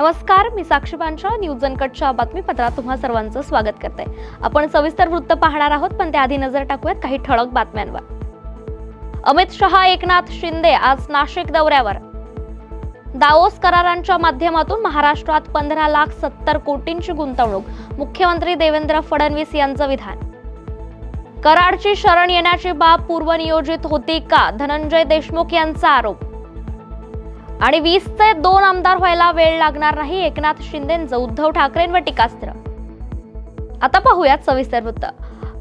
नमस्कार मी साक्षी पांचा न्यूज जनकटच्या बातमीपत्रात तुम्हा सर्वांचं स्वागत करते. आपण सविस्तर वृत्त पाहणार आहोत पण त्याआधी नजर टाकूयात काही ठळक बातम्यांवर. अमित शहा एकनाथ शिंदे आज नाशिक दौऱ्यावर. दाओस करारांच्या माध्यमातून महाराष्ट्रात पंधरा लाख सत्तर कोटींची गुंतवणूक मुख्यमंत्री देवेंद्र फडणवीस यांचं विधान. कराडची शरण येण्याची बाब पूर्वनियोजित होती का? धनंजय देशमुख यांचा आरोप. आणि वीसचे दोन आमदार व्हायला वेळ लागणार नाही. एकनाथ शिंदेंचं उद्धव ठाकरेंवर टीकास्त्र आता पाहूयात सविस्तर वृत्त.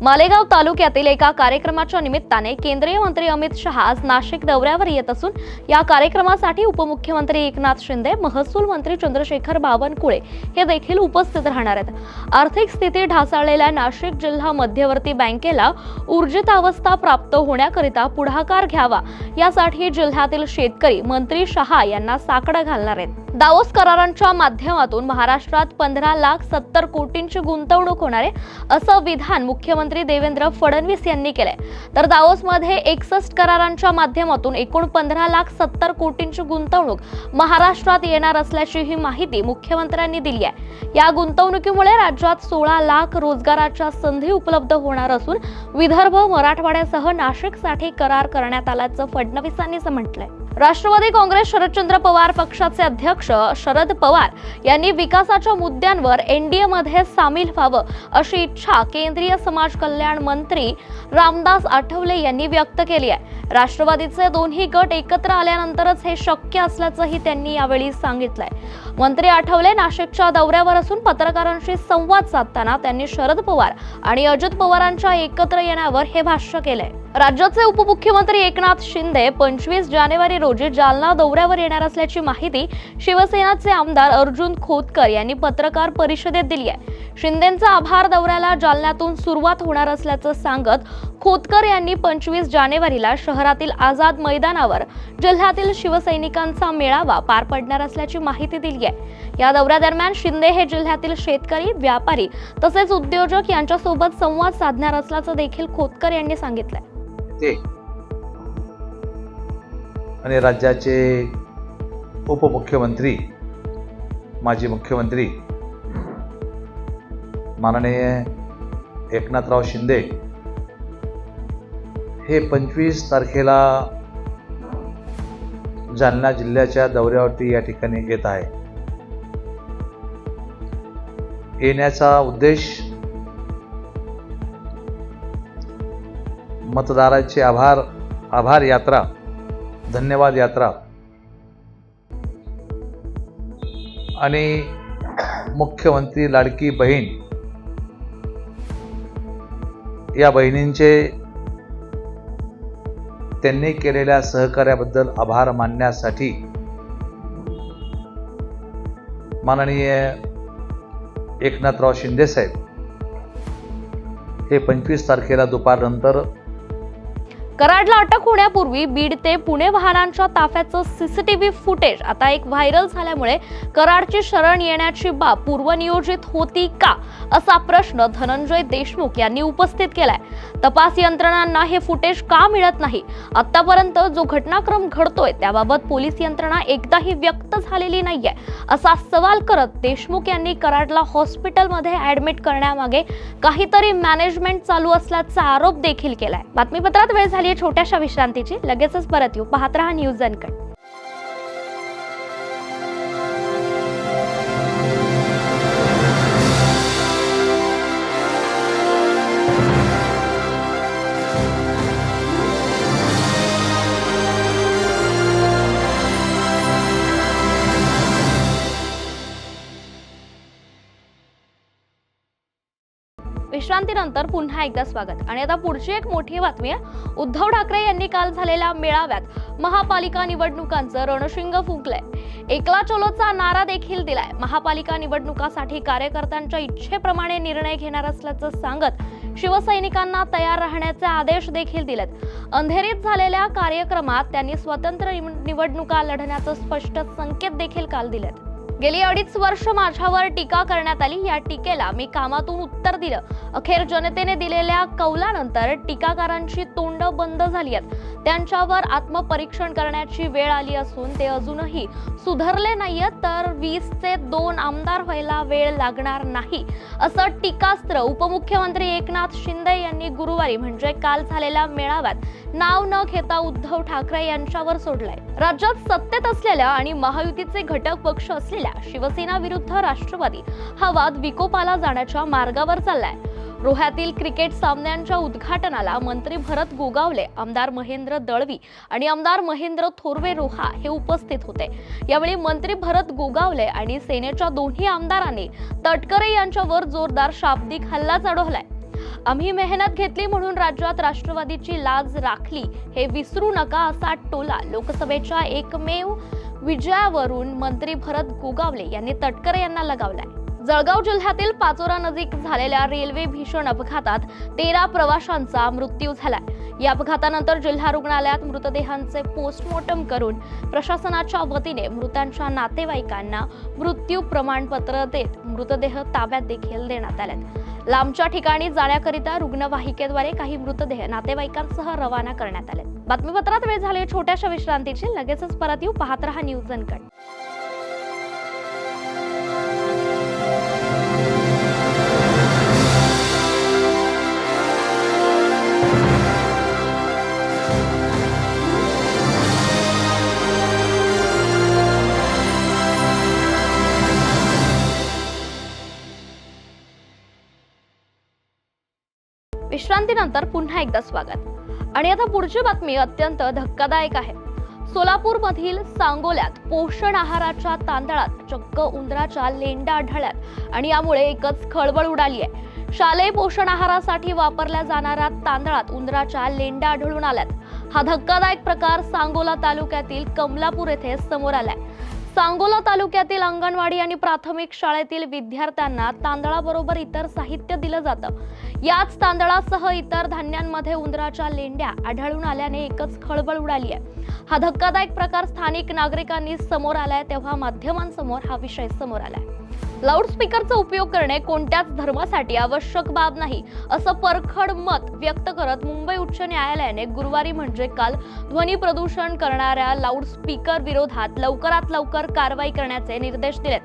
मालेगाव तालुक्यातील एका कार्यक्रमाच्या निमित्ताने केंद्रीय मंत्री अमित शहा आज नाशिक दौऱ्यावर येत असून या कार्यक्रमासाठी उपमुख्यमंत्री एकनाथ शिंदे महसूल मंत्री चंद्रशेखर बावनकुळे हे देखील उपस्थित राहणार आहेत. आर्थिक स्थिती ढासळलेल्या नाशिक जिल्हा मध्यवर्ती बँकेला ऊर्जित अवस्था प्राप्त होण्याकरिता पुढाकार घ्यावा यासाठी जिल्ह्यातील शेतकरी मंत्री शहा यांना साकडं घालणार आहेत. दावोस करारांच्या माध्यमातून महाराष्ट्रात पंधरा लाख सत्तर कोटींची गुंतवणूक होणार आहे असं विधान मुख्यमंत्री देवेंद्र फडणवीस यांनी केलंय. तर दावोसमध्ये एकसष्ट करारांच्या माध्यमातून एकूण पंधरा लाख सत्तर कोटींची गुंतवणूक महाराष्ट्रात येणार असल्याची ही माहिती मुख्यमंत्र्यांनी दिली आहे. या गुंतवणुकीमुळे राज्यात सोळा लाख रोजगाराच्या संधी उपलब्ध होणार असून विदर्भ मराठवाड्यासह नाशिकसाठी करार करण्यात आल्याचं फडणवीसांनी म्हटलंय. राष्ट्रवादी काँग्रेस शरदचंद्र पवार पक्षाचे अध्यक्ष शरद पवार यांनी विकासाच्या मुद्द्यांवर एनडीए मध्ये सामील व्हावं अशी इच्छा केंद्रीय समाज कल्याण मंत्री रामदास आठवले यांनी व्यक्त केली आहे. राष्ट्रवादीचे दोन्ही गट एकत्र आल्यानंतरच हे शक्य असल्याचंही त्यांनी यावेळी सांगितलंय. मंत्री आठवले नाशिकच्या दौऱ्यावर असून पत्रकारांशी संवाद साधताना त्यांनी शरद पवार आणि अजित पवारांच्या एकत्र येण्यावर हे भाष्य केलंय. राज्याचे उपमुख्यमंत्री एकनाथ शिंदे पंचवीस जानेवारी रोजी जालना दौऱ्यावर येणार असल्याची माहिती शिवसेनाचे आमदार अर्जुन खोतकर यांनी पत्रकार परिषदेत दिली आहे. शिंदेचा आभार दौऱ्याला जालन्यातून सुरुवात होणार असल्याचं सांगत खोतकर यांनी पंचवीस जानेवारीला शहरातील आझाद मैदानावर जिल्ह्यातील शिवसैनिकांचा मेळावा पार पडणार असल्याची माहिती दिली आहे. या दौऱ्यादरम्यान शिंदे हे जिल्ह्यातील शेतकरी व्यापारी तसेच उद्योजक यांच्यासोबत संवाद साधणार असल्याचं देखील खोतकर यांनी सांगितलंय. ते. आणि राज्याचे उपमुख्यमंत्री माजी मुख्यमंत्री माननीय एकनाथराव शिंदे हे पंचवीस तारखेला जालना जिल्ह्याच्या दौऱ्यावरती या ठिकाणी येत आहे. येण्याचा उद्देश मतदारांचे आभार आभार यात्रा. धन्यवाद यात्रा. आणि मुख्यमंत्री लाडकी बहीण. या बहिणींचे त्यांनी केलेल्या सहकार्याबद्दल आभार मानण्यासाठी माननीय एकनाथराव शिंदेसाहेब हे पंचवीस तारखेला दुपारनंतर कराडला अटक होण्यापूर्वी बीड ते पुणे वाहनांच्या ताफ्याचं सीसीटीव्ही फुटेज आता एक व्हायरल झाल्यामुळे कराडची शरण येण्याची बाब पूर्वनियोजित होती का असा प्रश्न धनंजय देशमुख यांनी उपस्थित केलाय. तपास यंत्रणांना हे फुटेज का मिळत नाही? आतापर्यंत जो घटनाक्रम घडतोय त्याबाबत पोलीस यंत्रणा एकदाही व्यक्त झालेली नाहीये असा सवाल करत देशमुख यांनी कराडला हॉस्पिटलमध्ये ऍडमिट करण्यामागे काहीतरी मॅनेजमेंट चालू असल्याचा आरोप देखील केलाय. बातमीपत्रात वेळ झाली आहे छोट्याशा विश्रांतीची. लगेचच परत येऊ. पाहत राहा न्यूज अनकट. विश्रांतीनंतर पुन्हा एकदा स्वागत. आणि आता पुढची एक मोठी बातमी आहे. उद्धव ठाकरे यांनी काल झालेल्या मेळाव्यात महापालिका निवडणुकांचं रणशिंग फुंकलंय. एकला चलोचा नारा देखील दिलाय. महापालिका निवडणुकासाठी कार्यकर्त्यांच्या इच्छेप्रमाणे निर्णय घेणार असल्याचं सांगत शिवसैनिकांना तयार राहण्याचे आदेश देखील दिलेत. अंधेरीत झालेल्या कार्यक्रमात त्यांनी स्वतंत्र निव- निवडणुका लढण्याचं स्पष्ट संकेत देखील काल दिलेत. गेली अडीच वर्ष माझ्यावर टीका करण्यात आली. या टीकेला मी कामातून उत्तर दिलं. अखेर जनतेने दिलेल्या कौलानंतर टीकाकारांची तोंड बंद झाली आहेत. त्यांच्यावर आत्मपरीक्षण करण्याची वेळ आली असून ते अजूनही सुधारले नाहीयेत तर वीसचे दोन आमदार व्हायला वेळ लागणार नाही असं टीकास्त्र उपमुख्यमंत्री एकनाथ शिंदे यांनी गुरुवारी म्हणजे काल झालेल्या मेळाव्यात नाव न घेता उद्धव ठाकरे यांच्यावर सोडलंय. राज्यात सत्तेत असलेल्या आणि महायुतीचे घटक पक्ष असलेल्या शिवसेना विरुद्ध राष्ट्रवादी. हा वाद विकोपाला जाण्याच्या मार्गावर चाललाय. रोह्यातील क्रिकेट सामन्यांच्या उद्घाटनाला मंत्री भरत गोगावले आमदार महेंद्र दळवी आणि आमदार महेंद्र थोरवे रोहा हे उपस्थित होते. यावेळी मंत्री भरत गोगावले आणि सेनेच्या दोन्ही आमदारांनी तटकरे यांच्यावर जोरदार शाब्दिक हल्ला चढवलाय. आम्ही मेहनत घेतली म्हणून राज्यात राष्ट्रवादीची लाज राखली हे विसरू नका असा टोला लोकसभेच्या एकमेव विजयावरून मंत्री भरत गोगावले यांनी तटकरे यांना लगावलाय. जळगाव जिल्ह्यातील पाचोरा नजीक झालेल्या रेल्वे भीषण अपघातात तेरा प्रवाशांचा मृत्यू झालाय. या अपघातानंतर जिल्हा रुग्णालयात मृतदेहांचे पोस्टमॉर्टम करून प्रशासनाच्या वतीने मृतांच्या नातेवाईकांना मृत्यू प्रमाणपत्र देत मृतदेह ताब्यात देखील देण्यात आलेत. लांबच्या ठिकाणी जाण्याकरिता रुग्णवाहिकेद्वारे काही मृतदेह नातेवाईकांसह रवाना करण्यात आले बातमीपत्रात वेळ झाली छोट्याशा विश्रांतीची. लगेचच परत येऊ. पाहत रहा न्यूज अनकट. विश्रांतीनंतर पुन्हा एकदा स्वागत. आणि आता पुढची बातमी अत्यंत धक्कादायक आहे. सोलापूर मधील सांगोल्यात पोषण आहाराच्या तांदळात चक्क उंदराच्या लेंडा आढळल्यात आणि यामुळे एकच खळबळ उडाली आहे. शालेय पोषण आहारासाठी वापरल्या जाणाऱ्या तांदळात उंदराच्या लेंडा आढळून आल्यात. हा धक्कादायक प्रकार सांगोला तालुक्यातील कमलापूर येथे समोर आलाय. सांगोला तालुक्यातील अंगणवाडी आणि प्राथमिक शाळेतील विद्यार्थ्यांना तांदळाबरोबर इतर साहित्य दिलं जातं. याच तांदळासह इतर धान्यांमध्ये उंदराच्या लेंड्या आढळून आल्याने एकच खळबळ उडाली आहे. हा धक्कादायक प्रकार स्थानिक नागरिकांनी समोर आलाय तेव्हा माध्यमांसमोर हा विषय समोर आलाय. लाऊडस्पीकरचा उपयोग करणे कोणत्याच धर्मासाठी आवश्यक बाब नाही असं परखड मत व्यक्त करत मुंबई उच्च न्यायालयाने गुरुवारी म्हणजे काल ध्वनी प्रदूषण करणाऱ्या लाऊडस्पीकर विरोधात लवकरात लवकर कारवाई करण्याचे निर्देश दिलेत.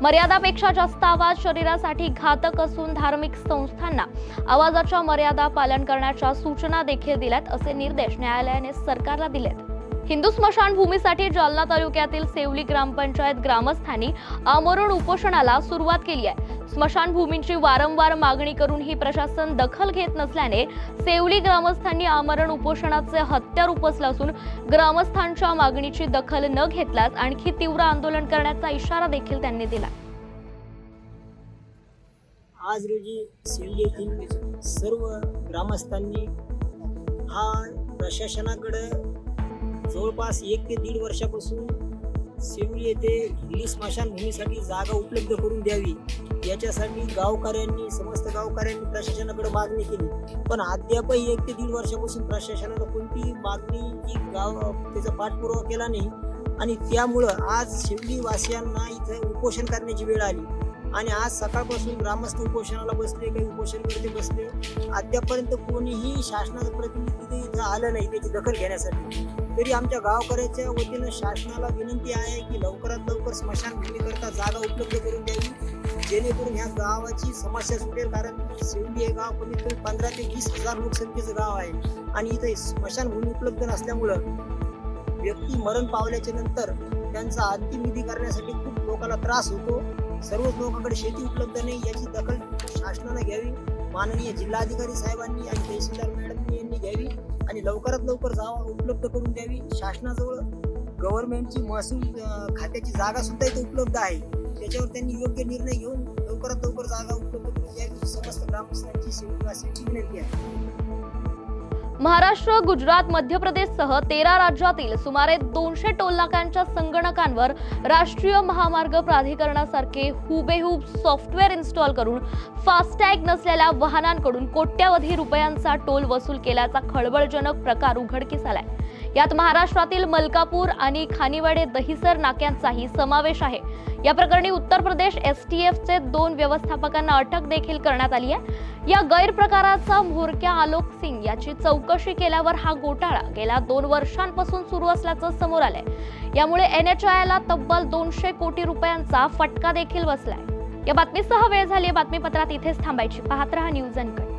मर्यादापेक्षा जास्त आवाज शरीरासाठी घातक असून धार्मिक संस्थांना आवाजाच्या मर्यादा पालन करण्याच्या सूचना देखील दिल्यात असे निर्देश न्यायालयाने सरकारला दिलेत. हिंदू स्मशानभूमीसाठी जालना तालुक्यातील सेवली ग्रामपंचायत ग्रामस्थांनी आमरण उपोषणाला सुरुवात केली आहे. स्मशानभूमींची वारंवार मागणी करूनही प्रशासन दखल घेत नसल्याने सेवली ग्रामस्थांनी आमरण उपोषणाचे हत्यार उपसलं असून ग्रामस्थांच्या मागणीची दखल न घेतल्यास आणखी तीव्र आंदोलन करण्याचा इशारा देखील त्यांनी दिला. आज रोजी शिर्डी येथील सर्व ग्रामस्थांनी हा प्रशासनाकडे जवळपास एक ते दीड वर्षापासून शिवली येथे हिंदी स्मशानभूमीसाठी जागा उपलब्ध करून द्यावी. याच्यासाठी गावकऱ्यांनी समस्त गावकऱ्यांनी प्रशासनाकडे मागणी केली. पण अद्यापही एक ते दीड वर्षापासून प्रशासनानं कोणतीही मागणीची गाव त्याचा पाठपुरावा केला नाही. आणि त्यामुळं आज शिवली वासियांना इथं उपोषण करण्याची वेळ आली. आणि आज सकाळपासून ग्रामस्थ उपोषणाला बसले काही उपोषण करते बसले. अद्यापर्यंत कोणीही शासनाचं प्रतिनिधी इथं आलं नाही त्याची दखल घेण्यासाठी. तरी आमच्या गावकऱ्याच्या वतीनं शासनाला विनंती आहे की लवकरात लवकर स्मशानभूमीकरता जागा उपलब्ध करून द्यावी. जेणेकरून ह्या गावाची समस्या सुटेल. कारण शिवडी हे गाव कमीत कमी पंधरा ते वीस हजार लोकसंख्येचं गाव आहे. आणि इथे स्मशानभूमी उपलब्ध नसल्यामुळं व्यक्ती मरण पावल्याच्या नंतर त्यांचा अंतिम विधी करण्यासाठी खूप लोकांना त्रास होतो. सर्वच लोकांकडे शेती उपलब्ध नाही. याची दखल शासनाने घ्यावी. माननीय जिल्हाधिकारी साहेबांनी आणि तहसीलदार मॅडम यांनी घ्यावी. आणि लवकरात लवकर जागा उपलब्ध करून द्यावी. शासनाजवळ गव्हर्नमेंटची महसूल खात्याची जागा सुद्धा इथे उपलब्ध आहे. त्याच्यावर त्यांनी योग्य निर्णय घेऊन लवकरात लवकर जागा उपलब्ध करून द्यावी समस्त ग्रामस्थांची सेवा विनंती आहे. महाराष्ट्र गुजरात मध्य प्रदेशसह तेरा राज्यातील सुमारे दोनशे टोलनाक्यांच्या संगणकांवर राष्ट्रीय महामार्ग प्राधिकरणासारखे हुबेहूब सॉफ्टवेअर इन्स्टॉल करून फास्टॅग नसलेल्या वाहनांकडून कोट्यावधी रुपयांचा टोल वसूल केल्याचा खळबळजनक प्रकार उघडकीस आलाय. यात महाराष्ट्रातील मलकापूर आणि खानिवाडे दहिसर नाक्यांचाही समावेश आहे. या प्रकरणी उत्तर प्रदेश एस टी एफचे दोन व्यवस्थापकांना अटक देखील करण्यात आली आहे. या गैरप्रकाराचा म्होरक्या आलोक सिंग याची चौकशी केल्यावर हा घोटाळा गेल्या दोन वर्षांपासून सुरू असल्याचं समोर आलंय. यामुळे एन एच ला तब्बल दोनशे कोटी रुपयांचा फटका देखील बसलाय. या बातमीसह वेळ झाली आहे. बातमीपत्रात इथेच थांबायची. पाहत रहा न्यूज अनकट.